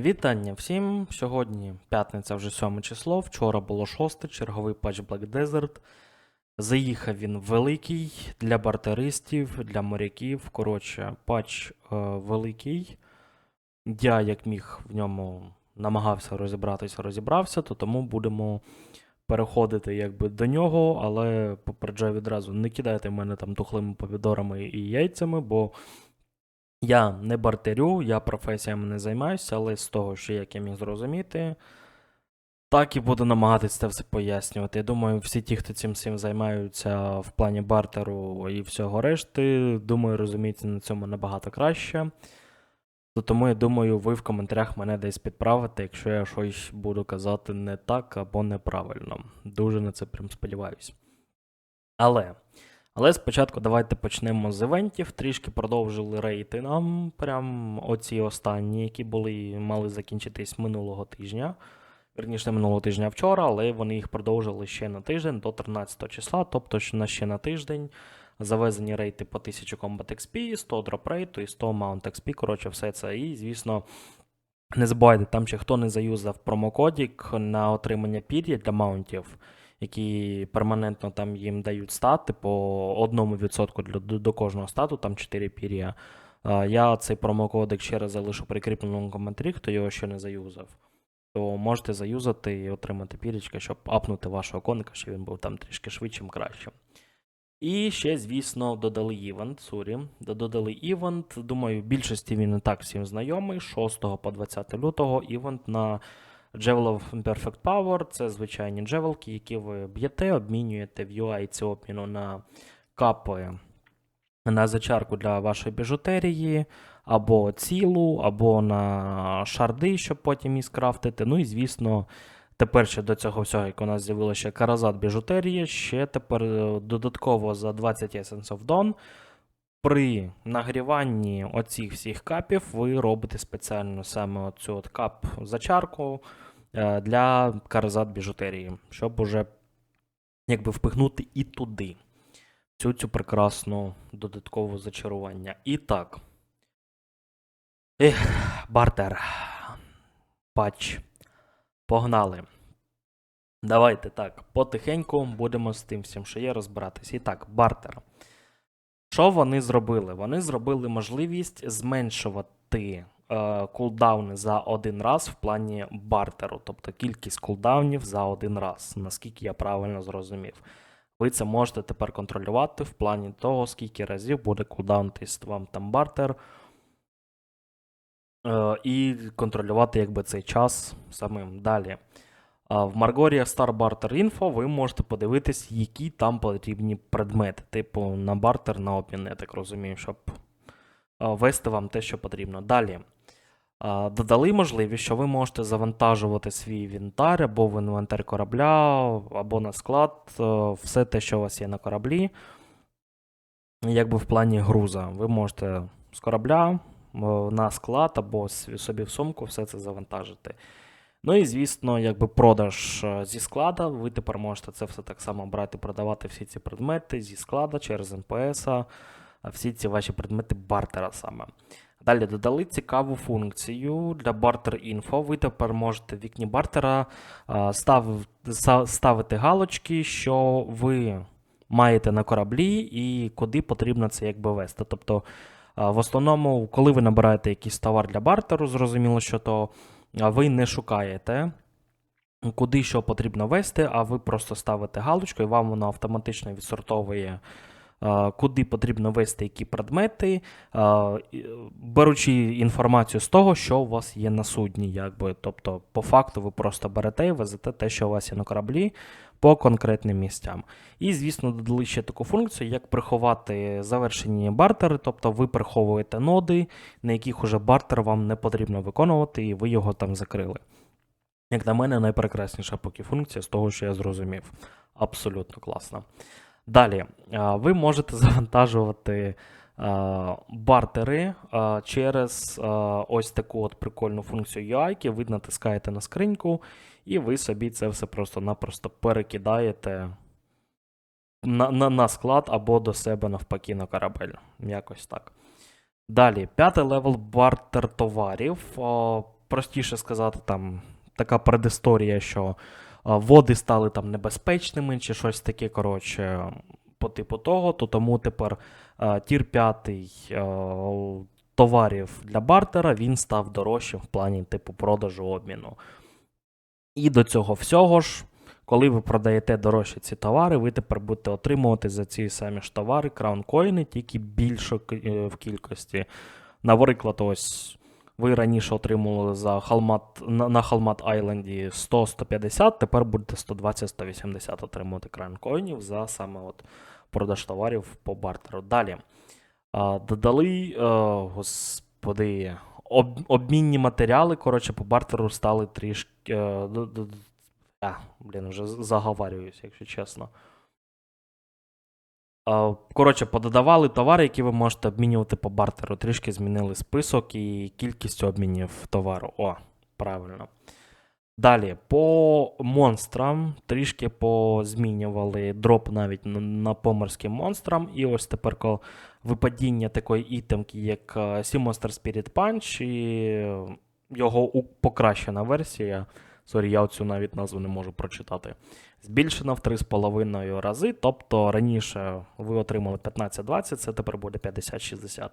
Вітання всім! Сьогодні п'ятниця вже 7 число. Вчора було 6, черговий патч Black Desert. Заїхав він великий для бартеристів, для моряків. Коротше, патч е, великий. Я, як міг, в ньому намагався розібратися, розібрався, то тому будемо переходити якби до нього, але попереджаю відразу, не кидайте мене там тухлими помідорами і яйцями, бо я не бартерю, я професіями не займаюся, але з того, що як я міг зрозуміти, так і буду намагатися це все пояснювати. Я думаю, всі ті, хто цим всім займаються в плані бартеру і всього решти, думаю, розуміються на цьому набагато краще. То тому я думаю, ви в коментарях мене десь підправите, якщо я щось буду казати не так або неправильно. Дуже на це прям сподіваюсь. Але. Але спочатку давайте почнемо з івентів. Трішки продовжили рейти нам. Прям оці останні, які були, мали закінчитись минулого тижня. Верніше, минулого тижня вчора, але вони їх продовжили ще на тиждень до 13 числа, тобто на ще на тиждень. Завезені рейти по 1000 Combat XP, 100 Drop Rate і 100 Mount XP. Коротше, все це. І, звісно, не забувайте, там ще хто не заюзав промокодік на отримання пір'я для маунтів, які перманентно там їм дають стати по 1% для, до, до кожного стату, там 4 пір'я. Я цей промокодик ще раз залишу прикріпленому коментарі, хто його ще не заюзав. То можете заюзати і отримати пірічка, щоб апнути вашого коника, щоб він був там трішки швидшим, кращим. І ще, звісно, додали івент. Сурі. Додали івент. Думаю, в більшості він і так всім знайомий. 6 по 20 лютого івент на Javel of Imperfect Power. Це звичайні джевелки, які ви б'єте, обмінюєте в UI ці обміну на капи на зачарку для вашої біжутерії, або цілу, або на шарди, щоб потім її скрафтити. Ну і звісно. Тепер ще до цього всього, як у нас з'явилося каразат біжутерії, ще тепер е, додатково за 20 Essence of Dawn при нагріванні оцих всіх капів ви робите спеціально саме оцю кап зачарку для каразат біжутерії, щоб уже якби впихнути і туди цю цю прекрасну додаткову зачарування. І так. Ех, бартер. Патч. Погнали. Давайте так, потихеньку будемо з тим всім, що є, розбиратись. І так, бартер. Що вони зробили? Вони зробили можливість зменшувати е, кулдауни за один раз в плані бартеру, тобто кількість кулдаунів за один раз, наскільки я правильно зрозумів. Ви це можете тепер контролювати в плані того, скільки разів буде кулдаунитись вам там бартер. Е, і контролювати якби цей час самим далі. В Маргорія Star Barter Info ви можете подивитись, які там потрібні предмети, типу на бартер, на обмін, я так розумію, щоб вести вам те, що потрібно. Далі. Додали можливість, що ви можете завантажувати свій інвентар або в інвентар корабля, або на склад, е, все те, що у вас є на кораблі. Якби в плані груза. Ви можете з корабля е, на склад або собі в сумку все це завантажити. Ну і звісно, якби продаж е, зі склада, ви тепер можете це все так само брати, продавати всі ці предмети зі склада через НПС, а всі ці ваші предмети бартера саме. Далі додали цікаву функцію для Info. Ви тепер можете в вікні бартера ставити галочки, що ви маєте на кораблі і куди потрібно це якби вести. Тобто, в основному, коли ви набираєте якийсь товар для бартеру, зрозуміло, що то ви не шукаєте, куди що потрібно вести, а ви просто ставите галочку, і вам воно автоматично відсортовує, куди потрібно вести які предмети, беручи інформацію з того, що у вас є на судні. Якби. Тобто, по факту, ви просто берете і везете те, що у вас є на кораблі. По конкретним місцям. І, звісно, додали ще таку функцію, як приховати завершені бартери, тобто ви приховуєте ноди, на яких уже бартер вам не потрібно виконувати, і ви його там закрили. Як на мене, найпрекрасніша поки функція з того, що я зрозумів. Абсолютно класно. Далі, ви можете завантажувати бартери через ось таку от прикольну функцію UI, ви натискаєте на скриньку, і ви собі це все просто-напросто перекидаєте на, на, на склад або до себе навпаки на корабель. Якось так. Далі, п'ятий левел бартер товарів. Простіше сказати, там така предісторія, що води стали там небезпечними чи щось таке, коротше, по типу того, то тому тепер тір 5 товарів для бартера він став дорожчим в плані типу продажу обміну. І до цього всього ж, коли ви продаєте дорожчі ці товари, ви тепер будете отримувати за ці самі ж товари краункоїни, тільки більше е, в кількості. Наприклад, ось ви раніше отримували за Халмат, на, Халмат Айленді 100-150, тепер будете 120-180 отримувати краункоїнів за саме от продаж товарів по бартеру. Далі. Додали, е, господи, об, обмінні матеріали, коротше, по бартеру стали трішки. Е, блін, вже заговарююсь, якщо чесно. Коротше, пододавали товари, які ви можете обмінювати по бартеру. Трішки змінили список і кількість обмінів товару. О, правильно. Далі, по монстрам трішки позмінювали дроп навіть на, поморським монстрам. І ось тепер випадіння такої ітемки, як е, Sea Monster Spirit Punch, і його покращена версія. Сорі, я цю навіть назву не можу прочитати. Збільшена в 3,5 рази. Тобто раніше ви отримали 15-20, це тепер буде 50-60.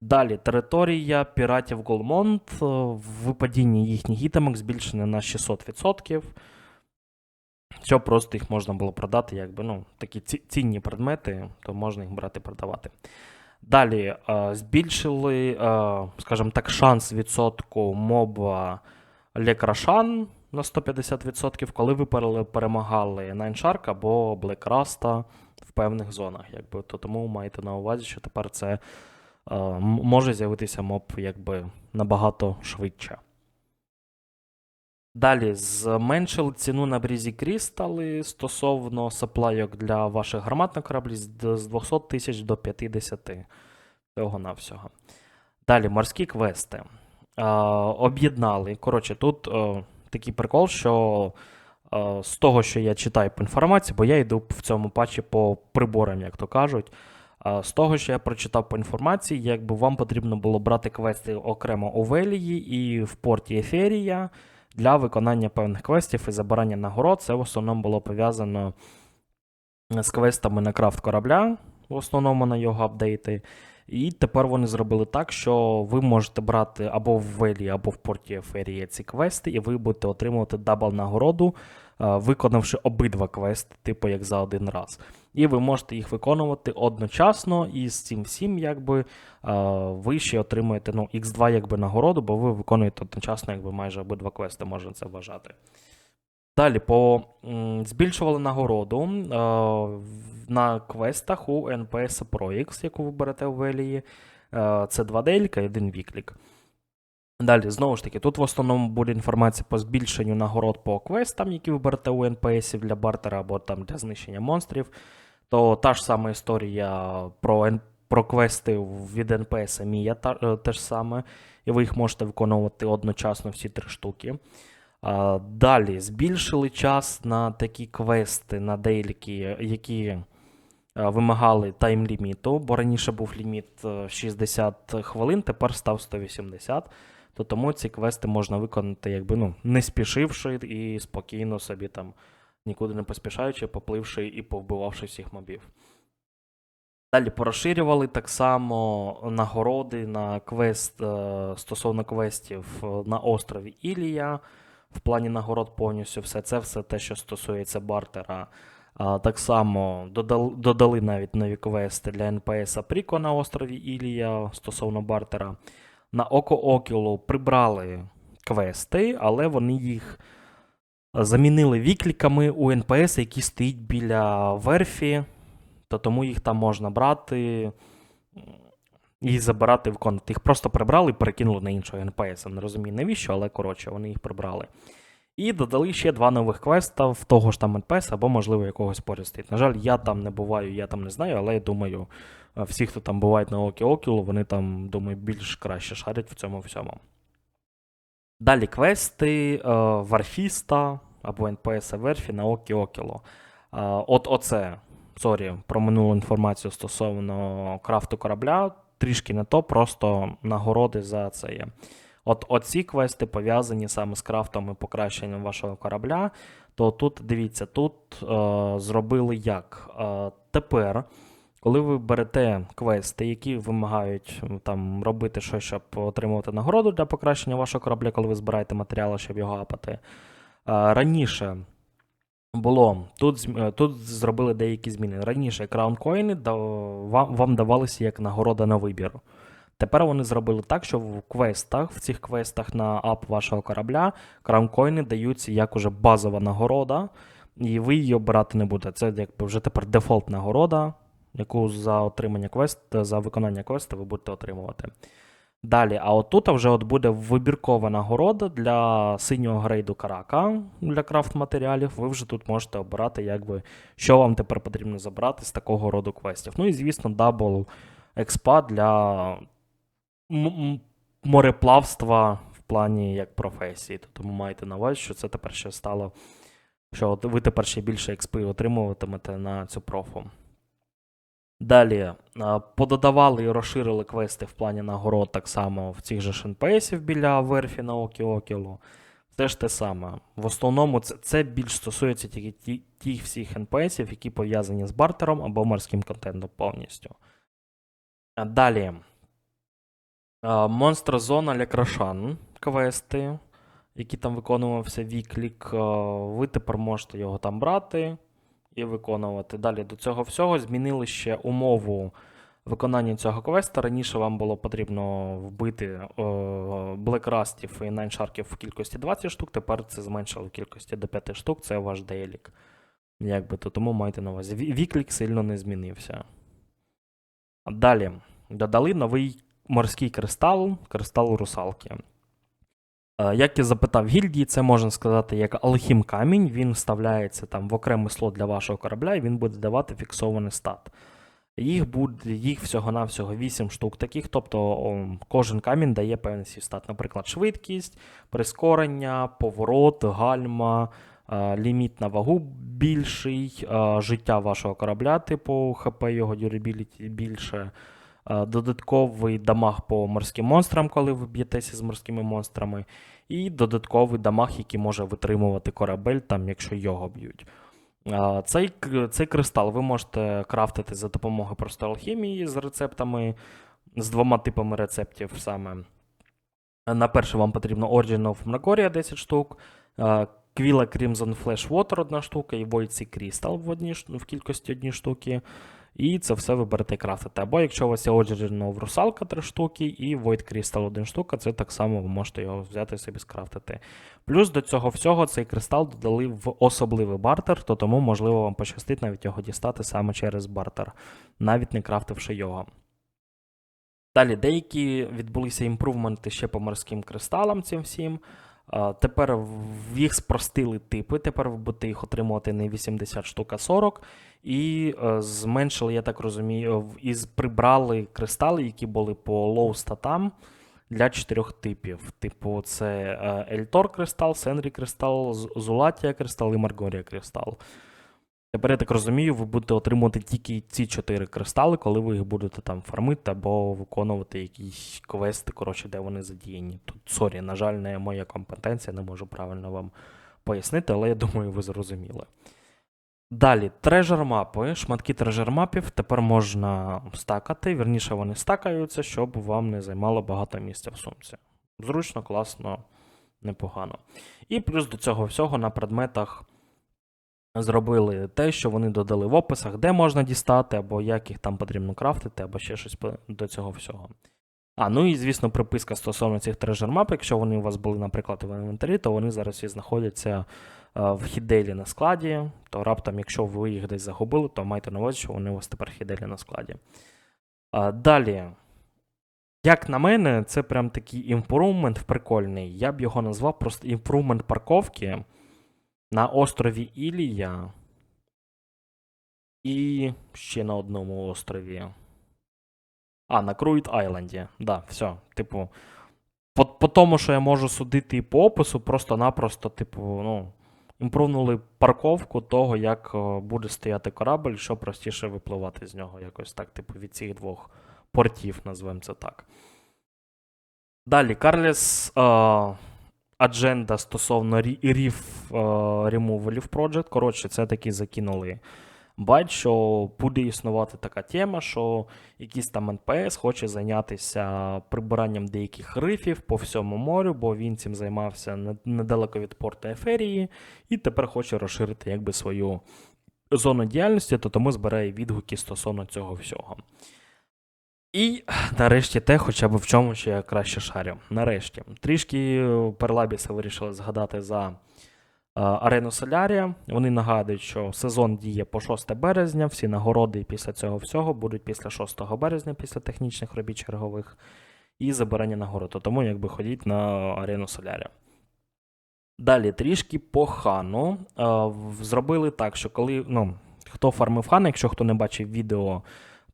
Далі територія піратів Голмонд е, в випадінні їхніх ітемок збільшена на 600%. Що просто їх можна було продати, якби ну, такі цінні предмети, то можна їх брати продавати. Далі е, збільшили, е, скажімо так, шанс відсотку моба Лекрашан на 150%, коли ви перемагали Найншарк або Блекраста в певних зонах. Якби, то тому маєте на увазі, що тепер це е, може з'явитися моб якби набагато швидше. Далі зменшили ціну на брізі крістали стосовно саплайок для ваших гармат на кораблі з 200 тисяч до 50 всього на всього. Далі морські квести. А, об'єднали. Коротше, тут е, такий прикол, що е, з того, що я читаю по інформації, бо я йду в цьому патчі по приборам, як то кажуть. З того, що я прочитав по інформації, якби вам потрібно було брати квести окремо у Велії і в порті Еферія для виконання певних квестів і забирання нагород. Це в основному було пов'язано з квестами на крафт корабля, в основному на його апдейти. І тепер вони зробили так, що ви можете брати або в Велі, або в порті Еферія ці квести, і ви будете отримувати дабл нагороду, е, виконавши обидва квести, типу як за один раз. І ви можете їх виконувати одночасно, і з цим всім, якби е, ви ще отримуєте ну, X2 якби нагороду, бо ви виконуєте одночасно, якби майже обидва квести, можна це вважати. Далі по збільшували нагороду е, на квестах у NPS Pro X, яку ви берете у Велії. Е, це два делька і один віклік. Далі, знову ж таки, тут в основному буде інформація по збільшенню нагород по квестам, які ви берете у NPS для бартера або там для знищення монстрів. То та ж сама історія про, про квести від NPS Мія е, те ж саме, і ви їх можете виконувати одночасно всі три штуки. Далі збільшили час на такі квести, на деякі, які е, вимагали тайм-ліміту, бо раніше був ліміт е, 60 хвилин, тепер став 180. То тому ці квести можна виконати, якби ну, не спішивши і спокійно собі там, нікуди не поспішаючи, попливши і повбивавши всіх мобів. Далі порозширювали так само нагороди на квест е, стосовно квестів е, на острові Ілія. В плані нагород повністю все це все те, що стосується бартера. Так само додали, навіть нові квести для НПС Апріко на острові Ілія стосовно бартера. На Око Окілу прибрали квести, але вони їх замінили вікліками у НПС, які стоїть біля верфі, то тому їх там можна брати і забирати виконувати. Їх просто прибрали і перекинули на іншого НПС. Не розумію навіщо, але коротше, вони їх прибрали. І додали ще два нових квеста в того ж там НПС або, можливо, якогось поряд стоїть. На жаль, я там не буваю, я там не знаю, але я думаю, е, всі, хто там бувають на Окі Окілу, вони там, думаю, більш краще шарять в цьому всьому. Далі квести е, Варфіста або НПС Верфі на Окі Окіло. Е, от оце, сорі, про минулу інформацію стосовно крафту корабля. Трішки не то, просто нагороди за це є. От оці квести пов'язані саме з крафтом і покращенням вашого корабля. То тут дивіться, тут е, зробили як. Е, тепер, коли ви берете квести, які вимагають там робити щось, щоб отримувати нагороду для покращення вашого корабля, коли ви збираєте матеріали, щоб його апати. Е, раніше було тут, е, тут зробили деякі зміни. Раніше краункоїни вам, вам давалися як нагорода на вибір. Тепер вони зробили так, що в квестах, в цих квестах на ап вашого корабля, краункоїни даються як уже базова нагорода, і ви її обирати не будете. Це якби вже тепер дефолт нагорода, яку за отримання квест, за виконання квесту ви будете отримувати. Далі, а отут вже от буде вибіркова нагорода для синього грейду карака для крафт матеріалів. Ви вже тут можете обирати, якби, що вам тепер потрібно забрати з такого роду квестів. Ну і, звісно, дабл експа для мореплавства в плані як професії. Тому маєте на увазі, що це тепер ще стало, що ви тепер ще більше експи отримуватимете на цю профу. Далі пододавали і розширили квести в плані нагород так само в цих же шенпейсів біля верфі на Окіокілу. Це ж те саме. В основному це, це більш стосується тільки ті, тих всіх NPS, які пов'язані з бартером або морським контентом повністю. Далі. Монстр Зона Лекрошан квести, які там виконувався віклік. Ви тепер можете його там брати і виконувати. Далі до цього всього змінили ще умову виконання цього квеста. Раніше вам було потрібно вбити блекрастів і найншарків в кількості 20 штук, тепер це зменшили в кількості до 5 штук, це ваш дейлік. Якби то тому майте на увазі. Віклік сильно не змінився. Далі додали новий морський кристал, кристал русалки. Е, Як я запитав гільдії, це можна сказати як алхім камінь. Він вставляється там в окремий слот для вашого корабля, і він буде давати фіксований стат. Їх буде їх всього-навсього 8 штук таких, тобто кожен камінь дає певний свій стат. Наприклад, швидкість, прискорення, поворот, гальма, е, ліміт на вагу більший, е, життя вашого корабля, типу ХП його дюрабіліті більше. Е, Додатковий дамаг по морським монстрам, коли ви б'єтеся з морськими монстрами, і додатковий дамаг, який може витримувати корабель, там, якщо його б'ють. Цей, цей кристал ви можете крафтити за допомогою просто алхімії з рецептами, з двома типами рецептів саме. На перше вам потрібно Origin of Mnagoria 10 штук, а, Quilla Crimson Flash Water 1 штука і Void Sea Crystal в, одній, ш- в кількості однієї штуки. І це все ви берете і крафтите. Або якщо у вас є of Русалка 3 штуки і Void Crystal 1 штука, це так само ви можете його взяти і собі скрафтити. Плюс до цього всього цей кристал додали в особливий бартер, то тому можливо вам пощастить навіть його дістати саме через бартер, навіть не крафтивши його. Далі деякі відбулися імпрувменти ще по морським кристалам цим всім. Тепер їх спростили типи, тепер ви будете їх отримувати не 80 штук, а 40. І е, зменшили, я так розумію, і прибрали кристали, які були по лоу статам для чотирьох типів. Типу, це Ельтор кристал, Сенрі кристал, Зулатія кристал і Маргорія кристал. Тепер я так розумію, ви будете отримувати тільки ці чотири кристали, коли ви їх будете там фармити або виконувати якісь квести, коротше, де вони задіяні. Тут, сорі, на жаль, не моя компетенція, не можу правильно вам пояснити, але я думаю, ви зрозуміли. Далі, трежер мапи. Шматки трежер мапів тепер можна стакати. Вірніше, вони стакаються, щоб вам не займало багато місця в сумці. Зручно, класно, непогано. І плюс до цього всього на предметах зробили те, що вони додали в описах, де можна дістати, або як їх там потрібно крафтити, або ще щось до цього всього. А, ну і звісно, приписка стосовно цих трежер мап, якщо вони у вас були, наприклад, в інвентарі, то вони зараз всі знаходяться е, в хіделі на складі. То раптом, якщо ви їх десь загубили, то майте на увазі, що вони у вас тепер хіделі на складі. А, далі. Як на мене, це прям такий імпрувмент прикольний. Я б його назвав просто імпрувмент парковки на острові Ілія. І ще на одному острові. А, на Круїд Айленді. Да, все. Типу, по, по тому, що я можу судити і по опису, просто-напросто, типу, ну, імпрувнули парковку того, як буде стояти корабль, що простіше випливати з нього. Якось так, типу, від цих двох портів, назвемо це так. Далі, Карліс адженда стосовно рі- рів е, project. Коротше, це таки закинули байт, що буде існувати така тема, що якийсь там НПС хоче зайнятися прибиранням деяких рифів по всьому морю, бо він цим займався недалеко від порту Еферії, і тепер хоче розширити якби свою зону діяльності, то тому збирає відгуки стосовно цього всього. І нарешті те, хоча б в чому ще я краще шарю. Нарешті. Трішки е, Перлабіси вирішили згадати за е, арену Солярія. Вони нагадують, що сезон діє по 6 березня, всі нагороди після цього всього будуть після 6 березня, після технічних робіт чергових, і забирання нагород. Тому якби ходіть на арену Солярія. Далі трішки по хану. Е, Зробили так, що коли. Ну, хто фармив хан, якщо хто не бачив відео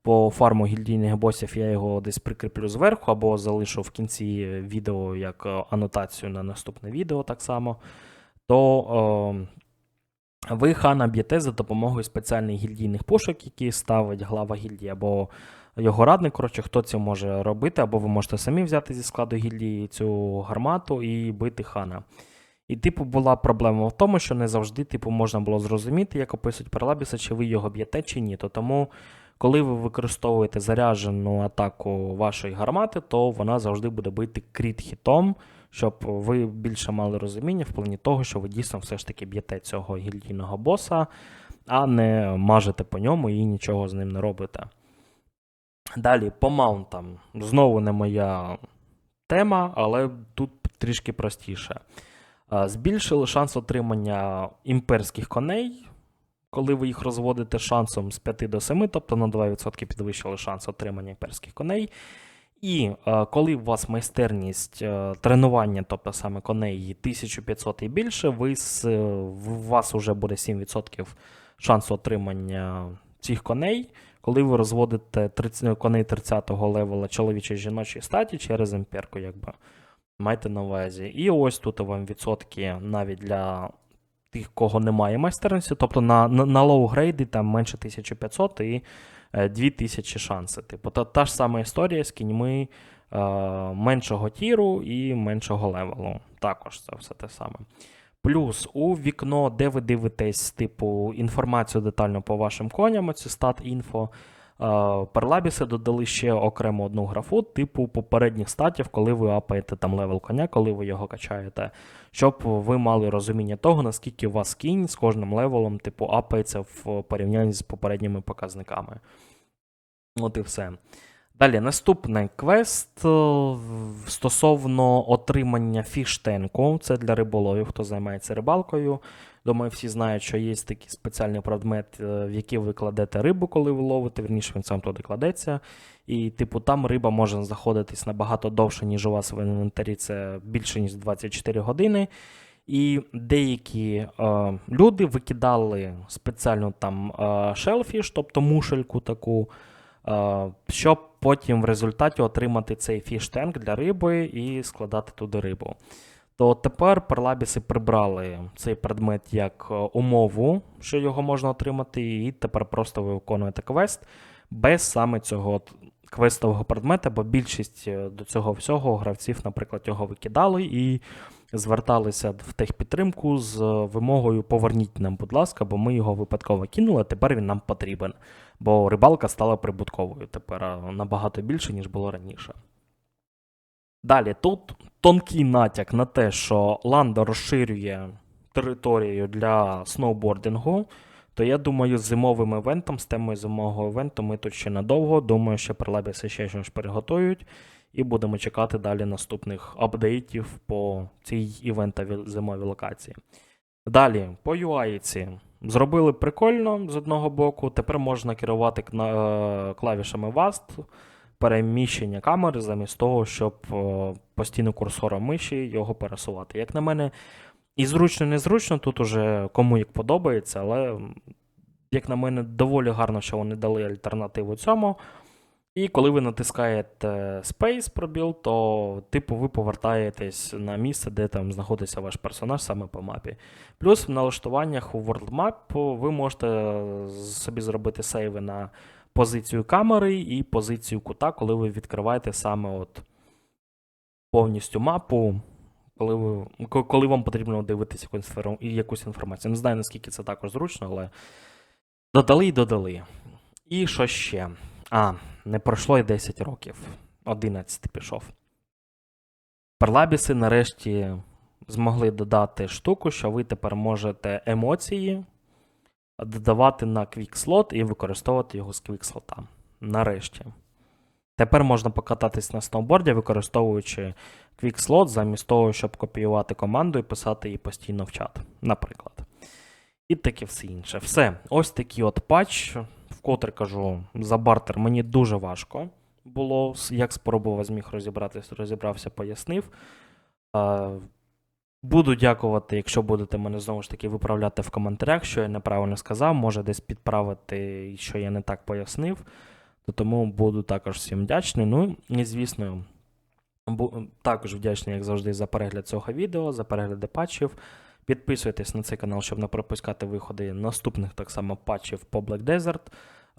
по фарму гільдійних босів, я його десь прикріплю зверху або залишу в кінці відео як е, анотацію на наступне відео так само. То е, ви хана б'єте за допомогою спеціальних гільдійних пушок, які ставить глава гільдії, або його радник, коротше, хто це може робити, або ви можете самі взяти зі складу гільдії цю гармату і бити хана. І, типу, була проблема в тому, що не завжди типу, можна було зрозуміти, як описують Перлабіса, чи ви його б'єте, чи ні. То тому, коли ви використовуєте заряджену атаку вашої гармати, то вона завжди буде бити кріт-хітом, щоб ви більше мали розуміння в плані того, що ви дійсно все ж таки б'єте цього гільдійного боса, а не мажете по ньому і нічого з ним не робите. Далі, по маунтам. Знову не моя тема, але тут трішки простіше. Збільшили шанс отримання імперських коней, коли ви їх розводите шансом з 5 до 7, тобто на 2% підвищили шанс отримання імперських коней. І е, коли у вас майстерність е, тренування, тобто саме коней 1500 і більше, ви з, е, у вас вже буде 7% шансу отримання цих коней, коли ви розводите 30, коней 30-го левела чоловічої жіночої статі через імперку, якби. Майте на увазі. І ось тут вам відсотки навіть для тих, кого немає майстерності. Тобто на, на, на лоу-грейди там менше 1500 і е, 2000 шанси. Типу, та, та ж сама історія з кіньми е, меншого тіру і меншого левелу. Також це все те саме. Плюс у вікно, де ви дивитесь, типу, інформацію детально по вашим коням, цю стат-інфо. Е, Перлабіси додали ще окремо одну графу, типу попередніх статів, коли ви апаєте там левел коня, коли ви його качаєте, щоб ви мали розуміння того, наскільки у вас кінь з кожним левелом, типу, апається в порівнянні з попередніми показниками. От і все. Далі, наступний квест е, стосовно отримання фіштенку. Це для риболовів, хто займається рибалкою. Думаю, всі знають, що є такий спеціальний предмет, е, в який ви кладете рибу, коли ви ловите, вірніше він сам туди кладеться. І, типу, там риба може знаходитись набагато довше, ніж у вас в інвентарі, це більше, ніж 24 години. І деякі е, люди викидали спеціальну там е, шелфіш, тобто мушельку таку, е, щоб потім в результаті отримати цей фіш-тенк для риби і складати туди рибу. То тепер перлабіси прибрали цей предмет як е, умову, що його можна отримати, і тепер просто ви виконуєте квест без саме цього квестового предмета, бо більшість е, до цього всього гравців, наприклад, його викидали і зверталися в техпідтримку з е, вимогою поверніть нам, будь ласка, бо ми його випадково кинули, а тепер він нам потрібен. Бо рибалка стала прибутковою тепер набагато більше, ніж було раніше. Далі, тут тонкий натяк на те, що Ланда розширює територію для сноубордингу. То я думаю, з зимовим івентом, з темою зимового івенту ми тут ще надовго. Думаю, що прилабіси ще щось переготують, і будемо чекати далі наступних апдейтів по цій івентовій зимовій локації. Далі, по UI-ці. Зробили прикольно з одного боку. Тепер можна керувати е, клавішами VAST, переміщення камери, замість того, щоб е, постійно курсором миші його пересувати. Як на мене, і зручно, і незручно, тут уже кому як подобається, але, як на мене, доволі гарно, що вони дали альтернативу цьому. І коли ви натискаєте Space пробіл, то типу ви повертаєтесь на місце, де там знаходиться ваш персонаж саме по мапі. Плюс в налаштуваннях у World Map ви можете собі зробити сейви на позицію камери і позицію кута, коли ви відкриваєте саме от повністю мапу, коли, ви, коли вам потрібно дивитися якусь інформацію. Не знаю, наскільки це також зручно, але додали і додали. І що ще? А, не пройшло і 10 років. 11 пішов. Перлабіси нарешті змогли додати штуку, що ви тепер можете емоції додавати на квікслот і використовувати його з квікслота. Нарешті. Тепер можна покататись на сноуборді, використовуючи квікслот, замість того, щоб копіювати команду і писати її постійно в чат, наприклад. І таке все інше. Все, ось такий от патч. Вкотре кажу, за бартер мені дуже важко було. Як спробував, зміг розібратися, розібрався, пояснив. Буду дякувати, якщо будете мене знову ж таки виправляти в коментарях, що я неправильно сказав, може десь підправити, що я не так пояснив. То тому буду також всім вдячний. Ну і звісно, також вдячний, як завжди, за перегляд цього відео, за перегляди патчів. Підписуйтесь на цей канал, щоб не пропускати виходи наступних так само патчів по Black Desert.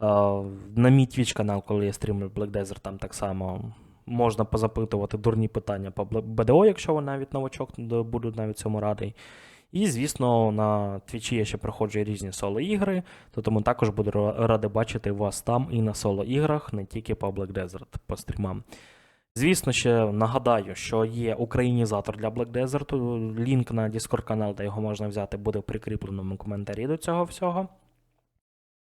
Е, На мій Twitch канал, коли я стрімлю Black Desert, там так само можна позапитувати дурні питання по BDO, якщо ви навіть новачок, буду навіть цьому радий. І, звісно, на Твічі я ще проходжу різні соло-ігри, то тому також буду ра- радий бачити вас там і на соло-іграх, не тільки по Black Desert, по стрімам. Звісно, ще нагадаю, що є українізатор для Black Desert. Лінк на Discord канал, де його можна взяти, буде в прикріпленому коментарі до цього всього.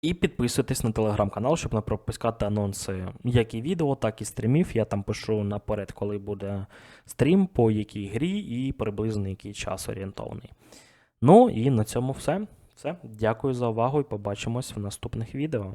І підписуйтесь на телеграм-канал, щоб не пропускати анонси як і відео, так і стрімів. Я там пишу наперед, коли буде стрім, по якій грі і приблизно який час орієнтований. Ну і на цьому все. Все. Дякую за увагу і побачимось в наступних відео.